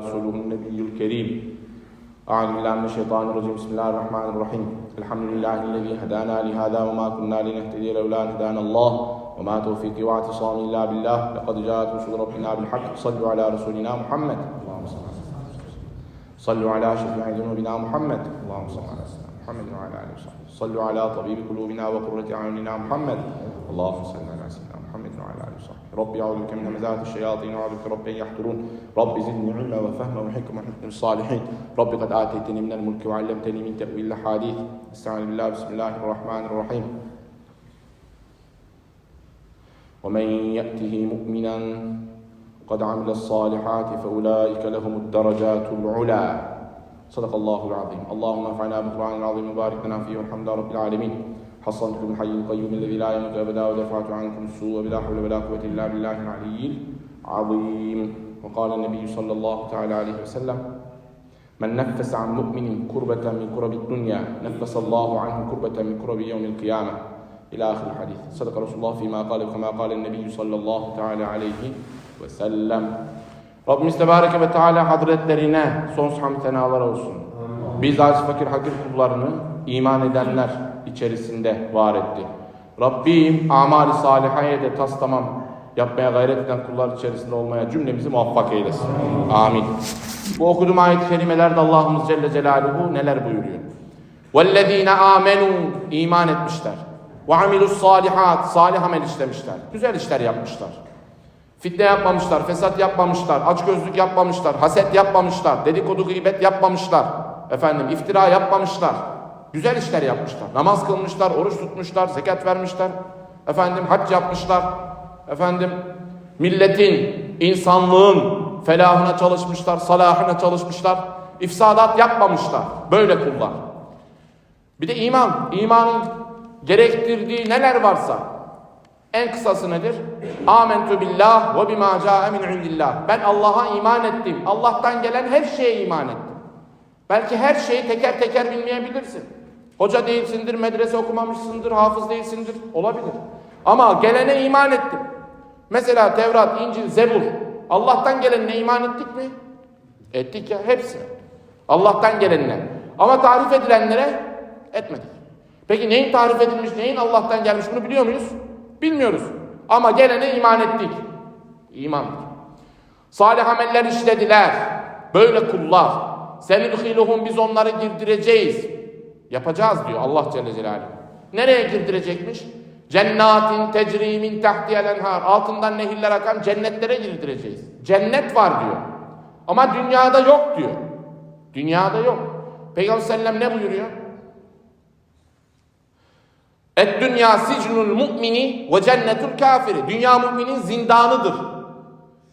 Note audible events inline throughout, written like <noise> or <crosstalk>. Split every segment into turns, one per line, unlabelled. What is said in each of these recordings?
رسوله النبي الكريم. أعوذ بالله من الشيطان الرجيم. بسم الله الرحمن الرحيم. الحمد لله الذي هدانا لهذا وما كنا لنهتدي لولا أن هدانا الله. وما توفيقي واعتصامي إلا بالله. لقد جاءت رسل ربنا بالحق. صلوا على رسولنا محمد. اللهم صل على. صلوا على شفيع ذنوبنا محمد. اللهم صل على سيدنا محمد وعلى آله وصحبه. صلوا على طبيب قلوبنا وقرة أعيننا محمد. اللهم صل على سيدنا محمد وعلى آله وصحبه ربي أعوذ بك من همزات الشياطين وأعوذ بك رب أن يحضرون. ربي زدني علما وفهما وحكمة وحكم الصالحين. ربي قد آتيتني من الملك وعلمتني من تأويل الأحاديث. استعين بالله. بسم الله الرحمن الرحيم. ومن يأته مؤمنا قد عمل الصالحات فأولئك لهم الدرجات العلى. صدق الله العظيم. اللهم انفعنا بالقرآن العظيم وبارك لنا فيه والحمد لله رب العالمين. حصنتكم بالحي القيوم الذي لا يموت أبدا ودفعت عنكم السوء بلا حول ولا قوة إلا بالله العلي العظيم. وقال النبي صلى الله تعالى عليه وسلم من نفس عن مؤمن كربة من كرب الدنيا نفس الله عنه كربة من كرب يوم القيامة. إلى آخر الحديث. صدق رسول الله فيما قال كما قال النبي صلى الله تعالى عليه وسلم. Rabbimiz Tebareke ve Teala Hazretlerine sonsuz hamd senalar olsun. Biz aciz fakir hakir kullarını iman edenler içerisinde var etti. Rabbim amali salihaya de tas tamam yapmaya gayret eden kullar içerisinde olmaya cümlemizi muvaffak eylesin. Amin. Bu okuduğum ayet-i kerimelerde Allah'ımız Celle Celaluhu neler buyuruyor? وَالَّذ۪ينَ آمَنُوا iman etmişler. وَعَمِلُوا الصَّالِحَاتِ Salih amel işlemişler. Güzel işler yapmışlar. Fitne yapmamışlar, fesat yapmamışlar, açgözlük yapmamışlar, haset yapmamışlar, dedikodu gıybet yapmamışlar. Efendim iftira yapmamışlar. Güzel işler yapmışlar. Namaz kılmışlar, oruç tutmuşlar, zekat vermişler. Efendim hac yapmışlar. Efendim milletin, insanlığın felahına çalışmışlar, salahına çalışmışlar. İfsadat yapmamışlar. Böyle kullar. Bir de iman. İmanın gerektirdiği neler varsa en kısası nedir? Amentu billah ve bima ca'e min indillah. Ben Allah'a iman ettim. Allah'tan gelen her şeye iman ettim. Belki her şeyi teker teker bilmeyebilirsin. Hoca değilsindir, medrese okumamışsındır, hafız değilsindir. Olabilir. Ama gelene iman ettim. Mesela Tevrat, İncil, Zebur. Allah'tan gelenine iman ettik mi? Ettik ya hepsine. Allah'tan gelenine. Ama tarif edilenlere etmedik. Peki neyin tarif edilmiş, neyin Allah'tan gelmiş bunu biliyor muyuz? Bilmiyoruz. Ama gelene iman ettik. İmandır. Salih ameller işlediler. Böyle kullar. Senülhiluhum biz onları girdireceğiz. Yapacağız diyor Allah Celle Celaluhu. Nereye girdirecekmiş? Cennatin tecri min tahtiyel enhar. Altından nehirler akan cennetlere girdireceğiz. Cennet var diyor. Ama dünyada yok diyor. Dünyada yok. Peygamber sellem ne buyuruyor? Et dünya sicnul mu'mini ve cennetul kafiri. Dünya müminin zindanıdır.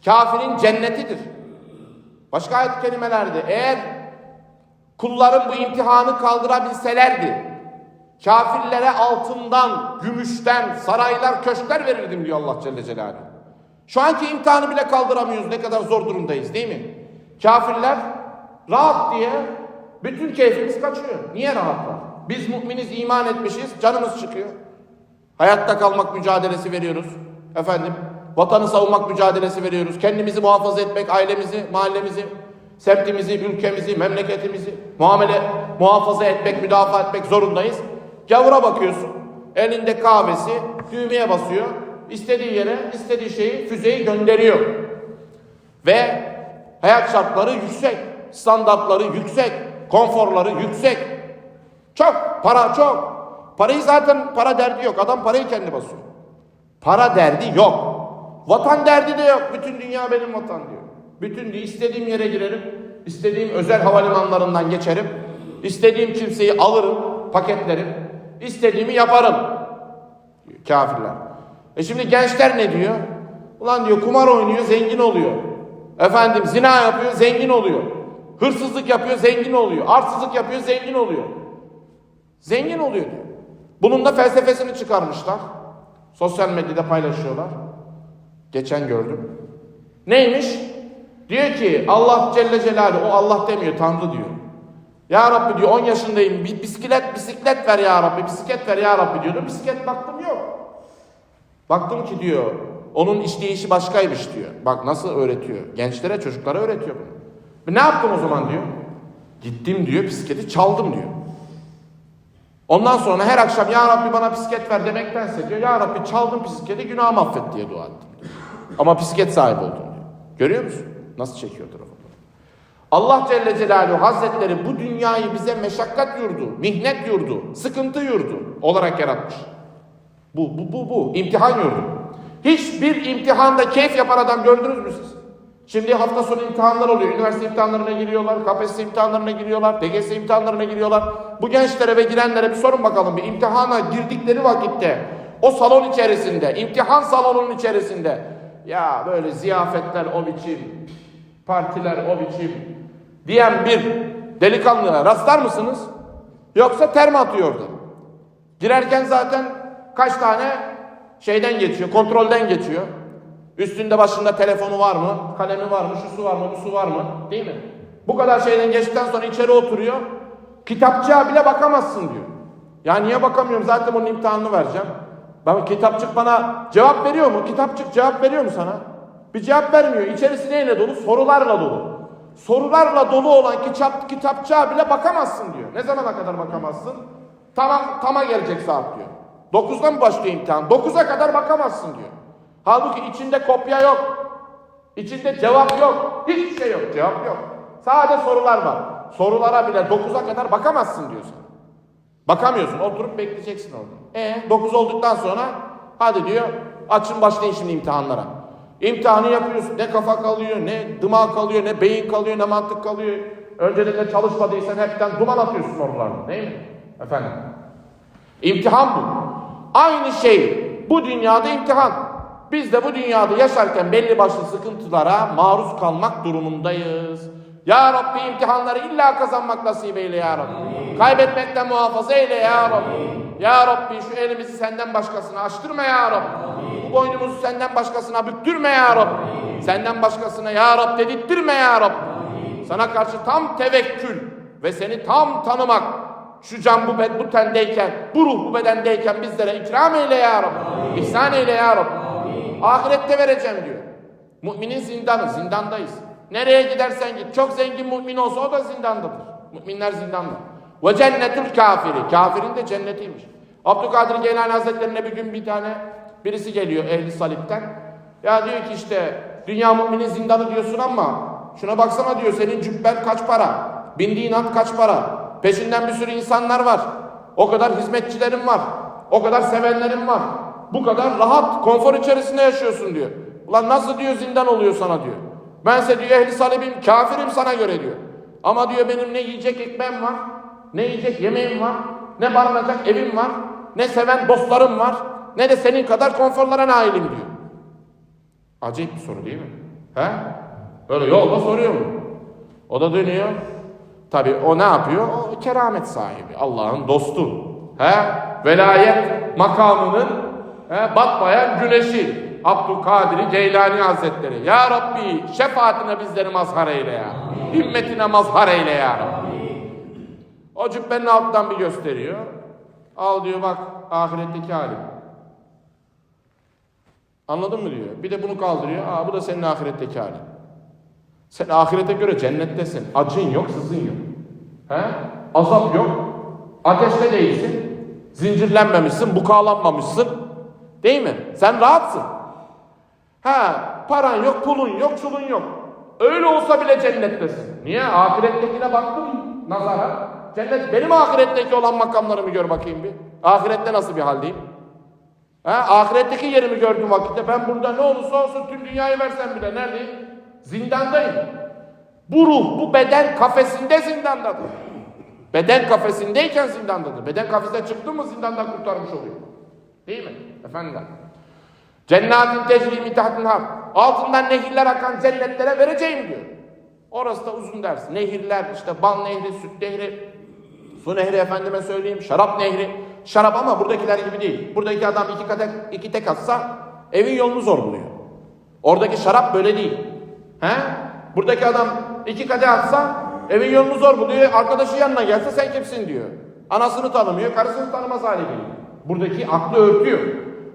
Kafirin cennetidir. Başka ayet kelimelerde eğer kulların bu imtihanı kaldırabilselerdi kafirlere altından, gümüşten saraylar, köşkler verirdim diyor Allah Celle Celaluhu. Şu anki imtihanı bile kaldıramıyoruz. Ne kadar zor durumdayız değil mi? Kafirler rahat diye bütün keyfimiz kaçıyor. Niye rahatlar? Biz müminiz, iman etmişiz, canımız çıkıyor. Hayatta kalmak mücadelesi veriyoruz. Efendim, vatanı savunmak mücadelesi veriyoruz. Kendimizi muhafaza etmek, ailemizi, mahallemizi, semtimizi, ülkemizi, memleketimizi muamele muhafaza etmek, müdafaa etmek zorundayız. Gavura bakıyorsun, elinde kahvesi, düğmeye basıyor. istediği yere, istediği şeyi, füzeyi gönderiyor. Ve hayat şartları yüksek, standartları yüksek, konforları yüksek. Çok, para çok. Parayı zaten para derdi yok. Adam parayı kendi basıyor. Para derdi yok. Vatan derdi de yok. Bütün dünya benim vatan diyor. Bütün istediğim yere girerim. istediğim özel havalimanlarından geçerim. istediğim kimseyi alırım, paketlerim. istediğimi yaparım. Kafirler. E şimdi gençler ne diyor? Ulan diyor kumar oynuyor, zengin oluyor. Efendim zina yapıyor, zengin oluyor. Hırsızlık yapıyor, zengin oluyor. Arsızlık yapıyor, zengin oluyor. Zengin oluyor diyor. Bunun da felsefesini çıkarmışlar. Sosyal medyada paylaşıyorlar. Geçen gördüm. Neymiş? Diyor ki Allah Celle Celaluhu, o Allah demiyor, Tanrı diyor. Ya Rabbi diyor 10 yaşındayım, bir bisiklet bisiklet ver ya Rabbi, bisiklet ver ya Rabbi diyordu. Bisiklet baktım yok. Baktım ki diyor, onun işleyişi başkaymış diyor. Bak nasıl öğretiyor. Gençlere, çocuklara öğretiyor bunu. Ne yaptım o zaman diyor. Gittim diyor bisikleti çaldım diyor. Ondan sonra her akşam ya Rabbi bana bisiklet ver demektense diyor ya Rabbi çaldım bisikleti günahımı affet diye dua ettim diyor. Ama bisiklet sahibi oldum diyor. Görüyor musun? Nasıl çekiyor tarafı? Allah Celle Celaluhu Hazretleri bu dünyayı bize meşakkat yurdu, mihnet yurdu, sıkıntı yurdu olarak yaratmış. Bu, bu, bu, bu. İmtihan yurdu. Hiçbir imtihanda keyif yapan adam gördünüz mü siz? Şimdi hafta sonu imtihanlar oluyor. Üniversite imtihanlarına giriyorlar, KPSS imtihanlarına giriyorlar, DGS imtihanlarına giriyorlar. Bu gençlere ve girenlere bir sorun bakalım. Bir imtihana girdikleri vakitte o salon içerisinde, imtihan salonunun içerisinde ya böyle ziyafetler o biçim, partiler o biçim diyen bir delikanlıya rastlar mısınız? Yoksa ter mi atıyor orada? Girerken zaten kaç tane şeyden geçiyor, kontrolden geçiyor. Üstünde başında telefonu var mı, kalemi var mı, şusu var mı, busu var mı? Değil mi? Bu kadar şeyden geçtikten sonra içeri oturuyor. Kitapçığa bile bakamazsın diyor. Ya niye bakamıyorum? Zaten bunun imtihanını vereceğim. Ben kitapçık bana cevap veriyor mu? Kitapçık cevap veriyor mu sana? Bir cevap vermiyor. İçerisi neyle dolu? Sorularla dolu. Sorularla dolu olan kitap, kitapçığa bile bakamazsın diyor. Ne zamana kadar bakamazsın? Tamam, tama gelecek saat diyor. 9'da mı başlıyor imtihan? 9'a kadar bakamazsın diyor. Halbuki içinde kopya yok. İçinde cevap yok. Hiçbir şey yok. Cevap yok. Sadece sorular var. Sorulara bile 9'a kadar bakamazsın diyorsun. Bakamıyorsun. Oturup bekleyeceksin orada. E 9 olduktan sonra hadi diyor açın başlayın şimdi imtihanlara. İmtihanı yapıyorsun. Ne kafa kalıyor, ne dıma kalıyor, ne beyin kalıyor, ne mantık kalıyor. Önceden de çalışmadıysan hepten duman atıyorsun oralarda. Değil mi? Efendim. İmtihan bu. Aynı şey bu dünyada imtihan. Biz de bu dünyada yaşarken belli başlı sıkıntılara maruz kalmak durumundayız. Ya Rabbi imtihanları illa kazanmak nasip eyle ya Rabbi. Kaybetmekten muhafaza eyle ya Rabbi. Ya Rabbi şu elimizi senden başkasına açtırma ya Rabbi. Bu boynumuzu senden başkasına büktürme ya Rabbi. Senden başkasına ya Rabbi dedirttirme ya Rabbi. Sana karşı tam tevekkül ve seni tam tanımak şu can bu, bed, bu tendeyken, bu ruh bu bedendeyken bizlere ikram eyle ya Rabbi. İhsan eyle ya Rabbi. Ahirette vereceğim diyor. Müminin zindanı, zindandayız. Nereye gidersen git. Çok zengin mümin olsa o da zindandadır. Müminler zindanda. Ve cennetül kafiri. Kafirin de cennetiymiş. Abdülkadir Geylani Hazretlerine bir gün bir tane birisi geliyor ehli salipten. Ya diyor ki işte dünya müminin zindanı diyorsun ama şuna baksana diyor senin cübben kaç para? Bindiğin at kaç para? Peşinden bir sürü insanlar var. O kadar hizmetçilerin var. O kadar sevenlerin var. Bu kadar rahat, konfor içerisinde yaşıyorsun diyor. Ulan nasıl diyor zindan oluyor sana diyor. Bense diyor ehli salibim, kafirim sana göre diyor. Ama diyor benim ne yiyecek ekmeğim var, ne yiyecek yemeğim var, ne barınacak evim var, ne seven dostlarım var, ne de senin kadar konforlara nailim diyor. Acayip bir soru değil mi? He? Böyle yolda soruyor mu? O da dönüyor. Tabi o ne yapıyor? O keramet sahibi. Allah'ın dostu. He? Velayet makamının he, batmayan güneşi. Abdülkadir Geylani Hazretleri. Ya Rabbi şefaatine bizleri mazhar eyle ya. Himmetine mazhar eyle ya Rabbi. O cübbenin altından bir gösteriyor. Al diyor bak ahiretteki halim. Anladın mı diyor. Bir de bunu kaldırıyor. Aa bu da senin ahiretteki halin. Sen ahirete göre cennettesin. Acın yok, sızın yok. He? Azap yok. Ateşte değilsin. Zincirlenmemişsin, bukalanmamışsın. Değil mi? Sen rahatsın. Ha, paran yok, pulun yok, çulun yok. Öyle olsa bile cennettesin. Niye? Ahirettekine baktın nazara. Cennet benim ahiretteki olan makamlarımı gör bakayım bir. Ahirette nasıl bir haldeyim? Ha, ahiretteki yerimi gördüğüm vakitte ben burada ne olursa olsun tüm dünyayı versem bile neredeyim? Zindandayım. Bu ruh, bu beden kafesinde zindandadır. Beden kafesindeyken zindandadır. Beden kafesinden çıktı mı zindandan kurtarmış oluyor. Değil mi? Efendim. Cennetin tecri min tahtil har. Altından nehirler akan cennetlere vereceğim diyor. Orası da uzun ders. Nehirler, işte bal nehri, süt nehri, su nehri efendime söyleyeyim, şarap nehri. Şarap ama buradakiler gibi değil. Buradaki adam iki, kate, iki tek atsa evin yolunu zor buluyor. Oradaki şarap böyle değil. He? Buradaki adam iki kadeh atsa evin yolunu zor buluyor. Arkadaşı yanına gelse sen kimsin diyor. Anasını tanımıyor, karısını tanımaz hale geliyor. Buradaki aklı örtüyor.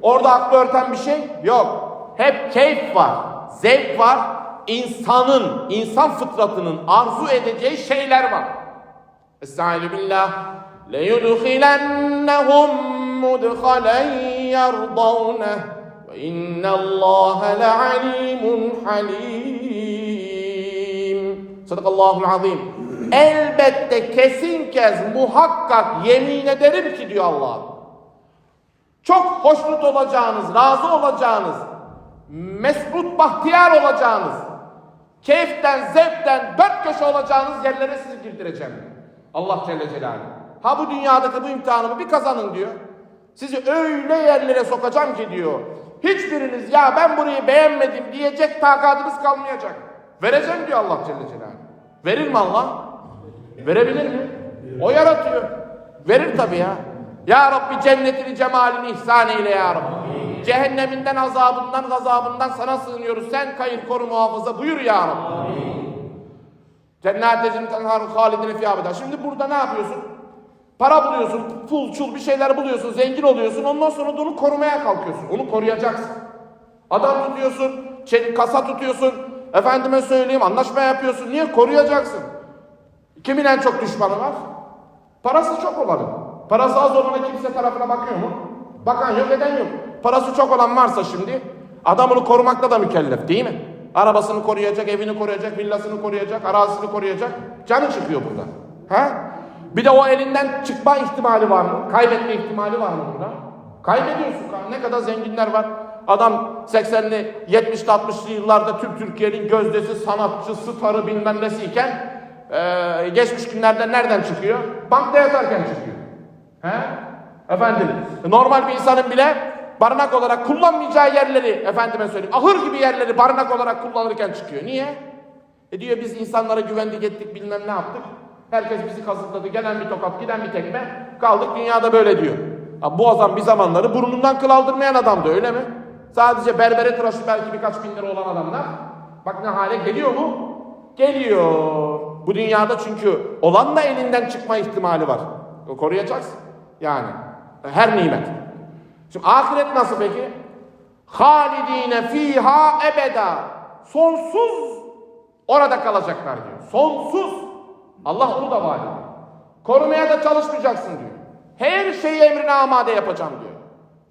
Orada aklı örten bir şey yok. Hep keyif var, zevk var, insanın, insan fıtratının arzu edeceği şeyler var. Estaizu billah. لَيُدْخِلَنَّهُمْ مُدْخَلًا يَرْضَوْنَهُ وَإِنَّ اللّٰهَ لَعَلِيمٌ حَلِيمٌ Sadakallahul azim. Elbette kesin kez muhakkak yemin ederim ki diyor Allah. Çok hoşnut olacağınız, razı olacağınız, mesbut bahtiyar olacağınız, keyiften, zevkten, dört köşe olacağınız yerlere sizi girdireceğim. Allah Celle Celaluhu. Ha bu dünyadaki bu imtihanımı bir kazanın diyor. Sizi öyle yerlere sokacağım ki diyor. Hiçbiriniz ya ben burayı beğenmedim diyecek takatınız kalmayacak. Vereceğim diyor Allah Celle Celaluhu. Verir mi Allah? Verebilir mi? O yaratıyor. Verir tabii ya. Ya Rabbi cennetini cemalini ihsan eyle ya Rabbi. Cehenneminden azabından gazabından sana sığınıyoruz. Sen kayır koru muhafaza buyur ya Rabbi. Cennetecin tenharun halidine fi abeda. Şimdi burada ne yapıyorsun? Para buluyorsun, pul çul bir şeyler buluyorsun, zengin oluyorsun. Ondan sonra da onu korumaya kalkıyorsun. Onu koruyacaksın. Adam tutuyorsun, kasa tutuyorsun. Efendime söyleyeyim anlaşma yapıyorsun. Niye? Koruyacaksın. Kimin en çok düşmanı var? Parası çok olanın. Parası az olana kimse tarafına bakıyor mu? Bakan yok eden yok. Parası çok olan varsa şimdi adamını korumakla da mükellef değil mi? Arabasını koruyacak, evini koruyacak, villasını koruyacak, arazisini koruyacak. Canı çıkıyor burada. Ha? Bir de o elinden çıkma ihtimali var mı? Kaybetme ihtimali var mı burada? Kaybediyorsun. Ne kadar zenginler var. Adam 80'li, 70'li, 60'lı yıllarda tüm Türkiye'nin gözdesi, sanatçısı, starı bilmem nesiyken ee, geçmiş günlerde nereden çıkıyor? Bankta yatarken çıkıyor. He? Efendim, normal bir insanın bile barınak olarak kullanmayacağı yerleri, efendime söyleyeyim, ahır gibi yerleri barınak olarak kullanırken çıkıyor. Niye? E diyor biz insanlara güvendik ettik bilmem ne yaptık. Herkes bizi kazıkladı. Gelen bir tokat, giden bir tekme. Kaldık dünyada böyle diyor. Ha, bu adam bir zamanları burnundan kıl aldırmayan adamdı öyle mi? Sadece berbere tıraşı belki birkaç bin lira olan adamlar. Bak ne hale geliyor mu? Geliyor. Bu dünyada çünkü olanla elinden çıkma ihtimali var. Koruyacaksın. Yani her nimet. Şimdi ahiret nasıl peki? Halidine fiha ebeda. Sonsuz orada kalacaklar diyor. Sonsuz. Allah onu da vaat ediyor. Korumaya da çalışmayacaksın diyor. Her şeyi emrine amade yapacağım diyor.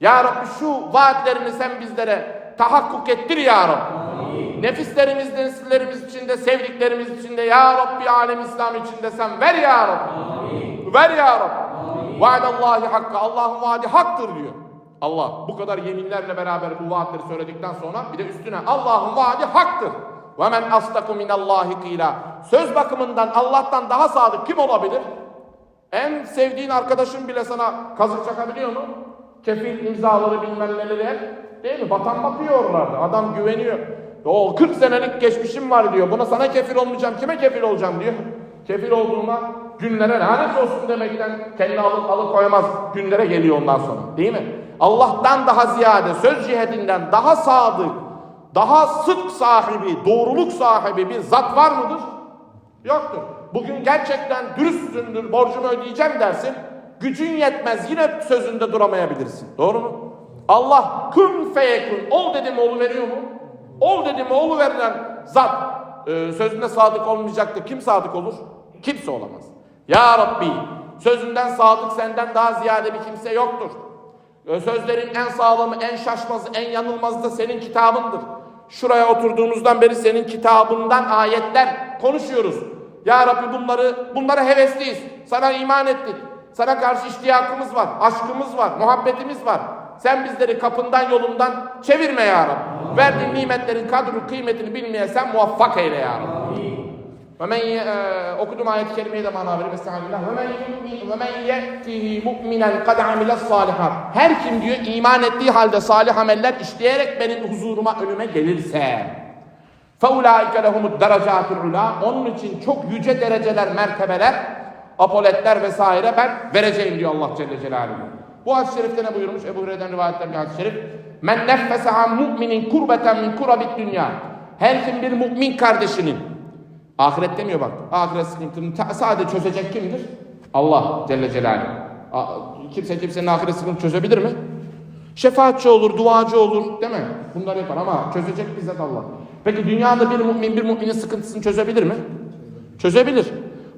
Ya Rabbi şu vaatlerini sen bizlere tahakkuk ettir ya Rabbi. Nefislerimiz, nesillerimiz içinde, sevdiklerimiz içinde Ya Rabbi alem İslam içinde sen ver ya Rabbi. Ver ya Rabbi. Vaadallahi hakka. Allah'ın vaadi haktır diyor. Allah bu kadar yeminlerle beraber bu vaatleri söyledikten sonra bir de üstüne Allah'ın vaadi haktır. Ve men astaku minallahi kıyla. Söz bakımından Allah'tan daha sadık kim olabilir? En sevdiğin arkadaşın bile sana kazık çakabiliyor mu? Kefil imzaları bilmem neleri. Değil mi? Batan batıyor oralarda. Adam güveniyor. O 40 senelik geçmişim var diyor. Buna sana kefil olmayacağım. Kime kefil olacağım diyor. Kefil olduğuma günlere lanet olsun demekten kendini alıp alıkoyamaz günlere geliyor ondan sonra. Değil mi? Allah'tan daha ziyade söz cihetinden daha sadık, daha sıdk sahibi, doğruluk sahibi bir zat var mıdır? Yoktur. Bugün gerçekten dürüstsündür, borcumu ödeyeceğim dersin. Gücün yetmez, yine sözünde duramayabilirsin. Doğru mu? Allah kün feyekün, ol dedi mi olu veriyor mu? Ol dedi mi olu verilen zat e, sözünde sadık olmayacaktır. Kim sadık olur? Kimse olamaz. Ya Rabbi, sözünden sadık senden daha ziyade bir kimse yoktur. Sözlerin en sağlamı, en şaşmazı, en yanılmazı da senin kitabındır. Şuraya oturduğumuzdan beri senin kitabından ayetler konuşuyoruz. Ya Rabbi bunları, bunlara hevesliyiz. Sana iman ettik. Sana karşı iştiyakımız var, aşkımız var, muhabbetimiz var. Sen bizleri kapından yolundan çevirme ya Rabbi. Verdiğin nimetlerin kadru kıymetini bilmeye sen muvaffak eyle ya Rabbi. Ve men e, okudum ayet-i kerimeyi de mana verip estağfirullah. Ve men yu'min ve men yetihi mu'minen kad amile salihat. Her kim diyor iman ettiği halde salih ameller işleyerek benim huzuruma önüme gelirse. Fe ulaike lehumud derecatul ula. Onun için çok yüce dereceler, mertebeler, apoletler vesaire ben vereceğim diyor Allah Celle Celaluhu. Bu hadis-i şerifte ne buyurmuş? Ebu Hureyre'den rivayetler bir hadis-i şerif. Men neffese an mu'minin kurbeten min kurabit dünya. Her kim bir mümin kardeşinin Ahiret demiyor bak. Ahiret sıkıntını sadece çözecek kimdir? Allah Celle Celaluhu. Kimse kimsenin ahiret sıkıntını çözebilir mi? Şefaatçi olur, duacı olur değil mi? Bunları yapar ama çözecek bizzat Allah. Peki dünyada bir mümin bir müminin sıkıntısını çözebilir mi? Çözebilir.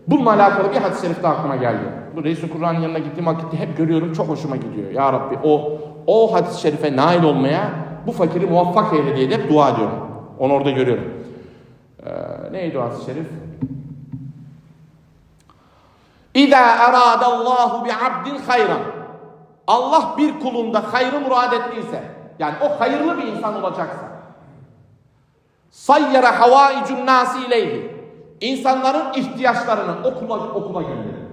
Bununla alakalı bir hadis-i şerif de aklıma geldi. Bu Reis-i Kur'an'ın yanına gittiğim vakitte hep görüyorum çok hoşuma gidiyor. Ya Rabbi o o hadis-i şerife nail olmaya bu fakiri muvaffak eyle diye de hep dua ediyorum. Onu orada görüyorum. Ee, neydi o hadis-i şerif? İza aradallahu bi abdin hayran. Allah bir kulunda hayrı murad ettiyse, yani o hayırlı bir insan olacaksa, sayyara havaicun nasi ileyhi. İnsanların ihtiyaçlarını okula, okula gönderir.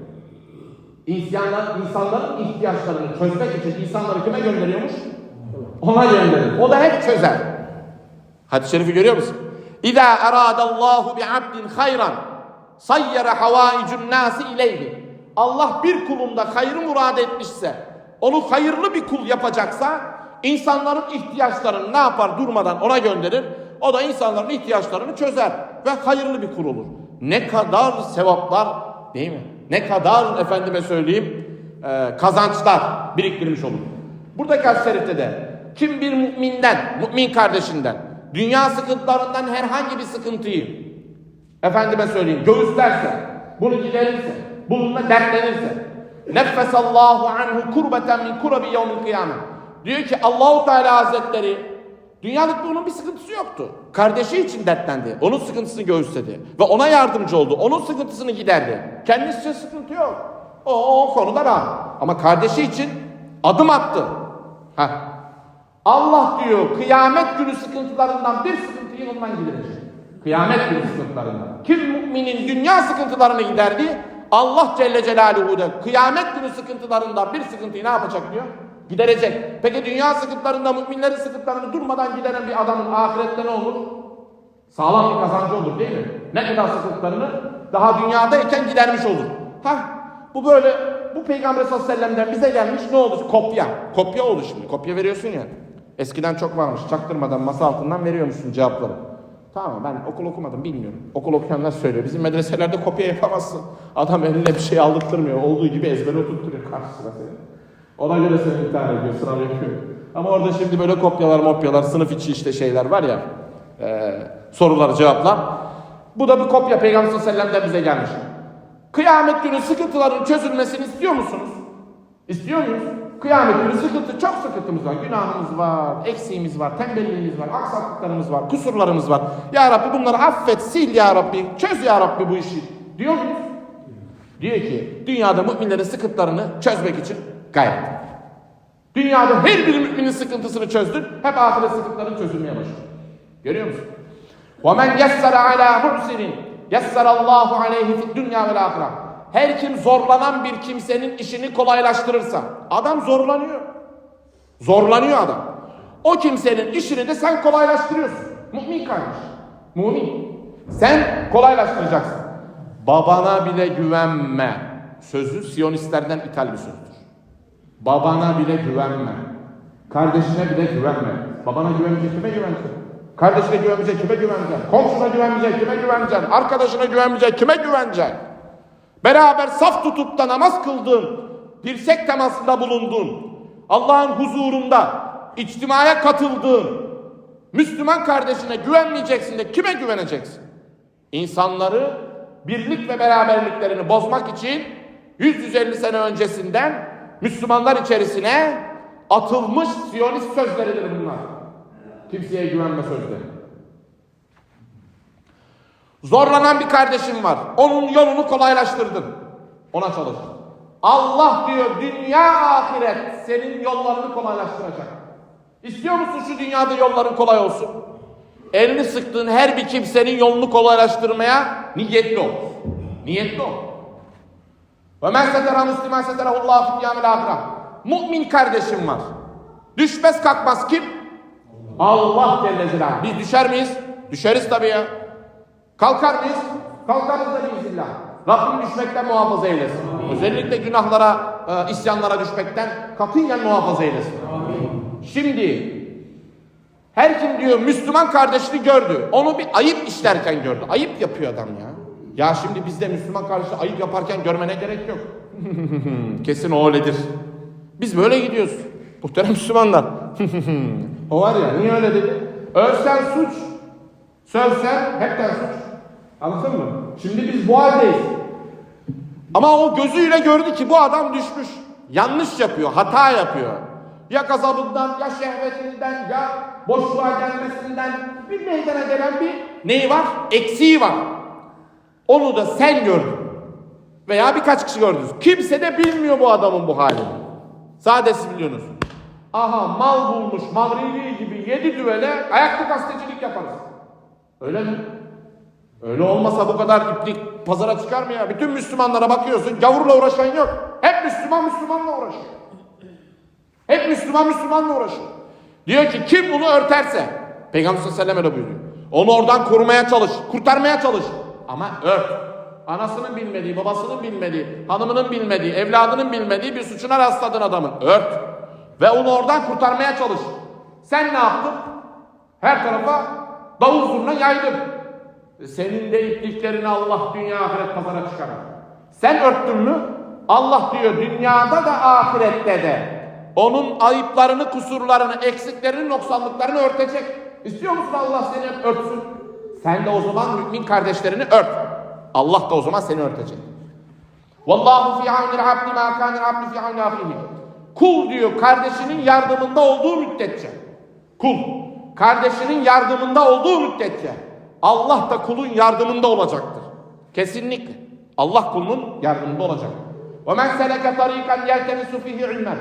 İnsanlar, insanların ihtiyaçlarını çözmek için insanları kime gönderiyormuş? Ona gönderir. O da hep çözer. Hadis-i şerifi görüyor musun? İza aradallahu bi abdin hayran sayyara havaicun nasi ileyhi. Allah bir kulunda hayrı murad etmişse, onu hayırlı bir kul yapacaksa, insanların ihtiyaçlarını ne yapar durmadan ona gönderir. O da insanların ihtiyaçlarını çözer ve hayırlı bir kul olur. Ne kadar sevaplar değil mi? Ne kadar efendime söyleyeyim e, kazançlar biriktirmiş olur. Buradaki şerifte de kim bir müminden, mümin kardeşinden dünya sıkıntılarından herhangi bir sıkıntıyı efendime söyleyeyim göğüslerse, bunu giderirse, bununla dertlenirse neffesallahu anhu kurbeten min kurabi yevmil kıyamet. Diyor ki Allahu Teala Hazretleri Dünyalıkta onun bir sıkıntısı yoktu. Kardeşi için dertlendi. Onun sıkıntısını göğüsledi. Ve ona yardımcı oldu. Onun sıkıntısını giderdi. Kendisi için sıkıntı yok. O, o konuda rahat. Ama kardeşi için adım attı. Heh. Allah diyor kıyamet günü sıkıntılarından bir sıkıntıyı ondan giderecek. Kıyamet günü sıkıntılarından. Kim müminin dünya sıkıntılarını giderdi? Allah Celle Celaluhu da kıyamet günü sıkıntılarından bir sıkıntıyı ne yapacak diyor? Giderecek. Peki dünya sıkıntılarında müminlerin sıkıntılarını durmadan gideren bir adamın ahirette ne olur? Sağlam bir kazancı olur değil mi? Ne kadar sıkıntılarını daha dünyadayken gidermiş olur. Ha bu böyle bu Peygamber sallallahu aleyhi ve sellem'den bize gelmiş ne oldu? Kopya. Kopya oldu şimdi. Kopya veriyorsun ya. Eskiden çok varmış. Çaktırmadan masa altından veriyormuşsun cevapları. Tamam ben okul okumadım bilmiyorum. Okul okuyanlar söylüyor. Bizim medreselerde kopya yapamazsın. Adam eline bir şey aldırtmıyor. Olduğu gibi ezbere oturtturuyor karşısına seni. Ona göre seni imtihan ediyor, sınav yapıyor. Ama orada şimdi böyle kopyalar mopyalar, sınıf içi işte şeyler var ya, e, sorular, cevaplar. Bu da bir kopya Peygamber sallallahu aleyhi ve sellem'den bize gelmiş. Kıyamet günü sıkıntıların çözülmesini istiyor musunuz? İstiyor muyuz? Kıyamet günü sıkıntı, çok sıkıntımız var. Günahımız var, eksiğimiz var, tembelliğimiz var, aksaklıklarımız var, kusurlarımız var. Ya Rabbi bunları affet, sil ya Rabbi, çöz ya Rabbi bu işi. Diyor muyuz? Diyor ki dünyada müminlerin sıkıntılarını çözmek için gayret. Dünyada her bir müminin sıkıntısını çözdün, hep ahiret sıkıntıların çözülmeye başlıyor. Görüyor musun? وَمَنْ يَسَّرَ عَلَى مُحْسِنٍ يَسَّرَ اللّٰهُ عَلَيْهِ فِي الدُّنْيَا وَالْآخِرَةِ her kim zorlanan bir kimsenin işini kolaylaştırırsa, adam zorlanıyor. Zorlanıyor adam. O kimsenin işini de sen kolaylaştırıyorsun. Mümin kardeş. Mümin. Sen kolaylaştıracaksın. Babana bile güvenme. Sözü Siyonistlerden ithal bir sözdür. Babana bile güvenme. Kardeşine bile güvenme. Babana güvenmeyecek kime güveneceksin? Kardeşine güvenmeyecek kime güveneceksin? Komşuna güvenmeyecek kime güveneceksin? Arkadaşına güvenmeyecek kime güveneceksin? Beraber saf tutup da namaz kıldığın, dirsek temasında bulunduğun, Allah'ın huzurunda içtimaya katıldığın Müslüman kardeşine güvenmeyeceksin de kime güveneceksin? İnsanları birlik ve beraberliklerini bozmak için 100-150 sene öncesinden Müslümanlar içerisine atılmış Siyonist sözleridir bunlar. Kimseye güvenme sözleri. Zorlanan bir kardeşim var. Onun yolunu kolaylaştırdın. Ona çalış. Allah diyor dünya ahiret senin yollarını kolaylaştıracak. İstiyor musun şu dünyada yolların kolay olsun? Elini sıktığın her bir kimsenin yolunu kolaylaştırmaya niyetli ol. Niyetli ol. Ve men setera müslüman seterahullahu fi kıyamil ahireh. Mümin kardeşim var. Düşmez kalkmaz kim? Allah Celle. Biz düşer miyiz? Düşeriz tabii ya. Kalkar mıyız? Kalkarız da biiznillah. Rabbim düşmekten muhafaza eylesin. Özellikle günahlara, e, isyanlara düşmekten katiyen muhafaza eylesin. Şimdi her kim diyor Müslüman kardeşini gördü. Onu bir ayıp işlerken gördü. Ayıp yapıyor adam ya. Ya şimdi bizde Müslüman kardeşi ayıp yaparken görmene gerek yok. <laughs> Kesin o öyledir. Biz böyle gidiyoruz. Muhterem Müslümanlar. <laughs> o var ya niye öyle dedi? Ölsen suç, sövsen hepten suç. Anladın mı? Şimdi biz bu haldeyiz. Ama o gözüyle gördü ki bu adam düşmüş. Yanlış yapıyor, hata yapıyor. Ya gazabından, ya şehvetinden, ya boşluğa gelmesinden bir meydana gelen bir neyi var? Eksiği var. Onu da sen gördün. Veya birkaç kişi gördünüz. Kimse de bilmiyor bu adamın bu halini. Sadece biliyorsunuz. Aha mal bulmuş Mağribi gibi yedi düvele ayakta gazetecilik yaparız. Öyle mi? Öyle olmasa bu kadar iplik pazara çıkar mı ya? Bütün Müslümanlara bakıyorsun gavurla uğraşan yok. Hep Müslüman Müslümanla uğraşıyor. Hep Müslüman Müslümanla uğraşıyor. Diyor ki kim bunu örterse Peygamber sallallahu aleyhi ve sellem buyuruyor. Onu oradan korumaya çalış, kurtarmaya çalış. Ama ört. Anasının bilmediği, babasının bilmediği, hanımının bilmediği, evladının bilmediği bir suçuna rastladın adamın. Ört. Ve onu oradan kurtarmaya çalış. Sen ne yaptın? Her tarafa davul zurna yaydın. Senin de ipliklerini Allah dünya ahiret pazara çıkarır. Sen örttün mü? Allah diyor dünyada da ahirette de onun ayıplarını, kusurlarını, eksiklerini, noksanlıklarını örtecek. İstiyor musun Allah seni örtsün? Sen de o zaman mümin kardeşlerini ört. Allah da o zaman seni örtecek. Vallahu fi aunil abdi ma kanil abdi fi ahihi. Kul diyor kardeşinin yardımında olduğu müddetçe. Kul kardeşinin yardımında olduğu müddetçe Allah da kulun yardımında olacaktır. Kesinlikle. Allah kulunun yardımında olacak. Men seleke tarikan yeltemisu fihi ilmen.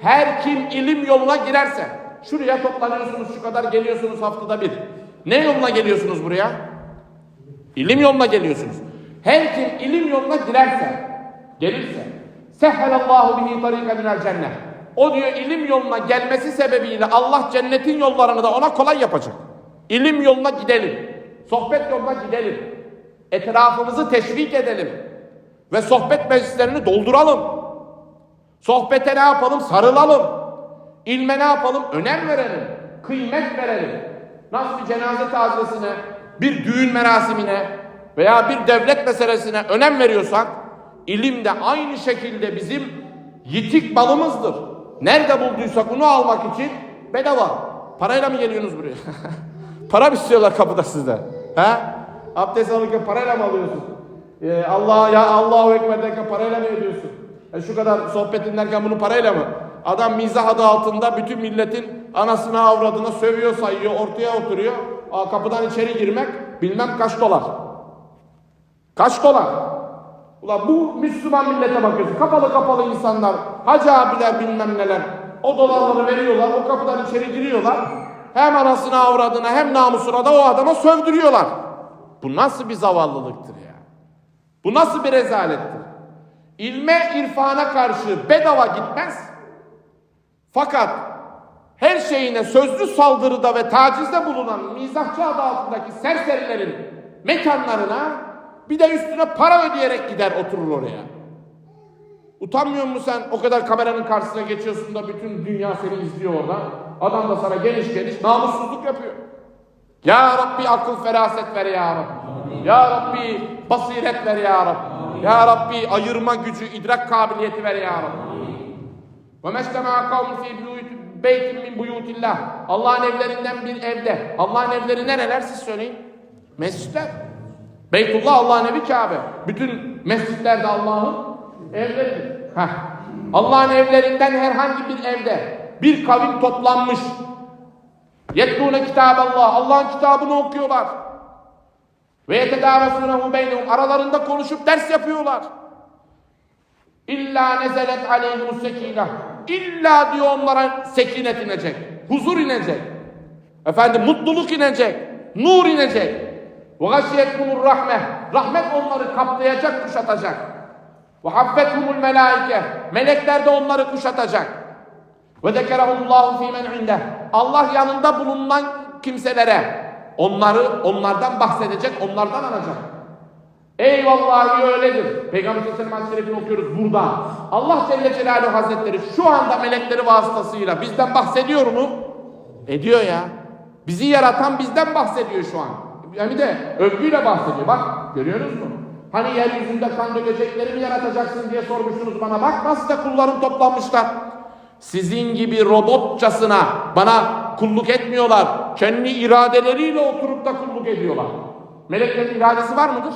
Her kim ilim yoluna girerse, şuraya toplanıyorsunuz, şu kadar geliyorsunuz haftada bir. Ne yoluna geliyorsunuz buraya? İlim yoluna geliyorsunuz. Her kim ilim yoluna girerse, gelirse, sehhelallahu bihi tarikan minel cennet. O diyor ilim yoluna gelmesi sebebiyle Allah cennetin yollarını da ona kolay yapacak. İlim yoluna gidelim. Sohbet yoluna gidelim. Etrafımızı teşvik edelim. Ve sohbet meclislerini dolduralım. Sohbete ne yapalım? Sarılalım. İlme ne yapalım? Önem verelim. Kıymet verelim. Nasıl bir cenaze taziyesine, bir düğün merasimine veya bir devlet meselesine önem veriyorsak, ilim de aynı şekilde bizim yitik balımızdır. Nerede bulduysak onu almak için bedava. Parayla mı geliyorsunuz buraya? <laughs> Para mı istiyorlar kapıda sizden? He? Abdest alırken parayla mı alıyorsun? Ee, Allah ya Allahu Ekber derken parayla mı ediyorsun? E şu kadar sohbet dinlerken bunu parayla mı? Adam mizah adı altında bütün milletin anasına avradına sövüyor sayıyor ortaya oturuyor. Aa, kapıdan içeri girmek bilmem kaç dolar. Kaç dolar? Ulan bu Müslüman millete bakıyorsun. Kapalı kapalı insanlar, hacı abiler bilmem neler. O dolarları veriyorlar, o kapıdan içeri giriyorlar. Hem anasına avradına hem namusuna da o adama sövdürüyorlar. Bu nasıl bir zavallılıktır ya? Bu nasıl bir rezalettir? İlme, irfana karşı bedava gitmez. Fakat her şeyine sözlü saldırıda ve tacizde bulunan mizahçı adı altındaki serserilerin mekanlarına bir de üstüne para ödeyerek gider oturur oraya. Utanmıyor musun sen o kadar kameranın karşısına geçiyorsun da bütün dünya seni izliyor orada. Adam da sana geniş geniş namussuzluk yapıyor. Ya Rabbi akıl feraset ver ya Rabbi. Ya Rabbi basiret ver ya Rabbi. Ya Rabbi ayırma gücü, idrak kabiliyeti ver ya Rabbi. Ve meştema kavmun fi beytin min buyutillah. Allah'ın evlerinden bir evde. Allah'ın evleri nereler siz söyleyin? Mescitler. Beytullah Allah'ın evi Kabe. Bütün mescitler de Allah'ın evleridir. Allah'ın evlerinden herhangi bir evde bir kavim toplanmış. Yetlûne kitaballah. Allah'ın kitabını okuyorlar. Ve yetedâresûnehu beynehum. Aralarında konuşup ders yapıyorlar. İlla nezelet aleyhimus sekine. İlla diyor onlara sekinet inecek. Huzur inecek. Efendim mutluluk inecek. Nur inecek. Ve gâşiyetumur rahme. Rahmet onları kaplayacak, kuşatacak. Ve haffethumul melaike. Melekler de onları kuşatacak. Ve zekerahullahu fî men inde. Allah yanında bulunan kimselere onları onlardan bahsedecek, onlardan anacak. Eyvallah öyledir. Peygamber Aleyhisselam Hazretleri'ni okuyoruz burada. Allah Celle Celaluhu Hazretleri şu anda melekleri vasıtasıyla bizden bahsediyor mu? Ediyor ya. Bizi yaratan bizden bahsediyor şu an. Yani de övgüyle bahsediyor. Bak görüyorsunuz mu? Hani yeryüzünde kan dökecekleri mi yaratacaksın diye sormuşsunuz bana. Bak nasıl da kullarım toplanmışlar. Sizin gibi robotçasına bana kulluk etmiyorlar. Kendi iradeleriyle oturup da kulluk ediyorlar. Meleklerin iradesi var mıdır?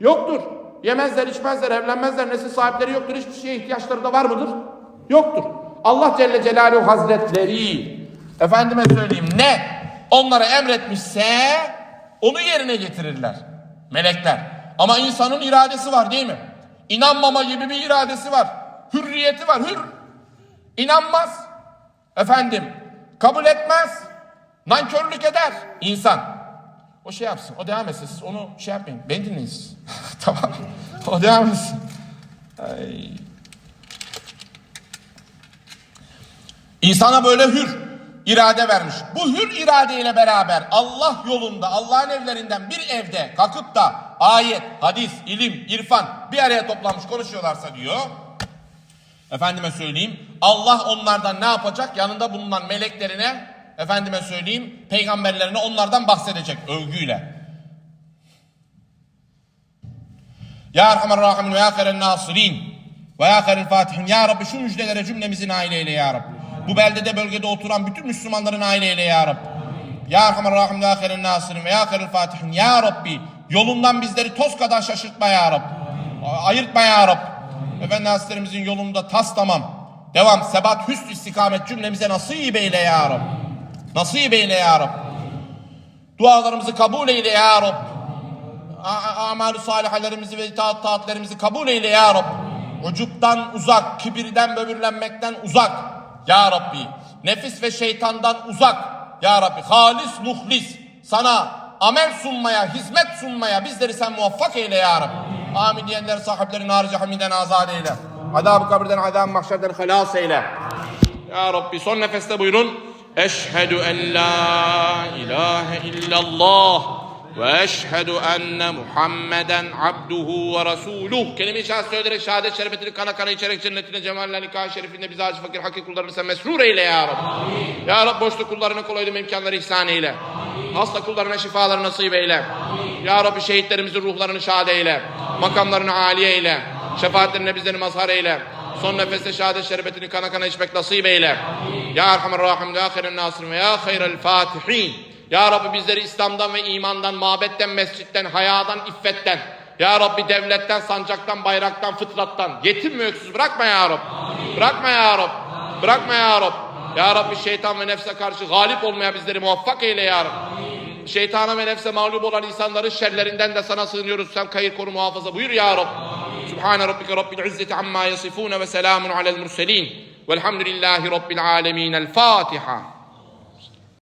Yoktur. Yemezler, içmezler, evlenmezler, nesil sahipleri yoktur. Hiçbir şeye ihtiyaçları da var mıdır? Yoktur. Allah Celle Celaluhu Hazretleri efendime söyleyeyim ne onlara emretmişse onu yerine getirirler. Melekler. Ama insanın iradesi var değil mi? İnanmama gibi bir iradesi var. Hürriyeti var. Hür. İnanmaz. Efendim. Kabul etmez. Nankörlük eder insan. O şey yapsın. O devam etsin. Siz onu şey yapmayın. Beni dinleyin <laughs> tamam. O devam etsin. Ay. İnsana böyle hür irade vermiş. Bu hür iradeyle beraber Allah yolunda, Allah'ın evlerinden bir evde kalkıp da ayet, hadis, ilim, irfan bir araya toplanmış konuşuyorlarsa diyor. Efendime söyleyeyim. Allah onlardan ne yapacak? Yanında bulunan meleklerine, efendime söyleyeyim, peygamberlerine onlardan bahsedecek övgüyle. Ya Erhamer Rahimin ve Ya Khairen Nasirin ve Ya Khairel Fatihin. Ya Rabbi şu müjdelere cümlemizi nail eyle Ya Rabbi. Bu beldede bölgede oturan bütün Müslümanları nail eyle Ya Rabbi. Ya Erhamer Rahim ve Ya Khairen Nasirin ve Ya Khairel Fatihin. Ya Rabbi yolundan bizleri toz kadar şaşırtma Ya Rabbi. Ayırtma Ya Rabbi. Efendi Hazretlerimizin yolunda tas tamam. Devam, sebat, hüsn istikamet cümlemize nasip eyle Ya Rabbi. Nasip eyle Ya Rabbi. Dualarımızı kabul eyle Ya Rabbi. A- amal-i salihalerimizi ve itaat taatlerimizi kabul eyle ya Rabbi. Ucuptan uzak, kibirden böbürlenmekten uzak ya Rabbi. Nefis ve şeytandan uzak ya Rabbi. Halis muhlis sana amel sunmaya, hizmet sunmaya bizleri sen muvaffak eyle ya Rabbi. Amin diyenler sahiplerin harici haminden azad eyle. Adab-ı kabirden, adab-ı mahşerden halas eyle. Ya Rabbi son nefeste buyurun. Eşhedü en la ilahe illallah ve eşhedü enne Muhammeden abduhu ve resuluh. Kelime-i şahit söyleyerek şehadet şerefetini kana kana içerek cennetine cemaline nikah şerifinde bizi acı fakir hakik kullarını sen mesrur eyle ya Rabbi. Ya Rabbi boşluk kullarına kolaydım imkanları ihsan eyle. Hasta kullarına şifaları nasip eyle. Ya Rabbi şehitlerimizin ruhlarını şad eyle. Makamlarını âliye eyle. Şefaatlerine bizleri mazhar eyle. Son nefeste şehadet şerbetini kana kana içmek nasip eyle. Ya Erhamer Rahim, Ya Khairen Nasir ve Ya Hayrel Fatihin. Ya Rabbi bizleri İslam'dan ve imandan, mabetten, mescitten, hayadan, iffetten, Ya Rabbi devletten, sancaktan, bayraktan, fıtrattan, yetim ve öksüz bırakma Ya Rabbi. Bırakma Ya Rabbi. Bırakma Ya Rabbi. Ya Rabbi şeytan ve nefse karşı galip olmaya bizleri muvaffak eyle ya Rabbi. Şeytana ve nefse mağlup olan insanların şerlerinden de sana sığınıyoruz. Sen kayır koru muhafaza buyur ya Rabbi. Amin. Subhane Rabbike Rabbil İzzeti amma yasifune ve selamun alel murselin. Velhamdülillahi Rabbil alemin. El Fatiha.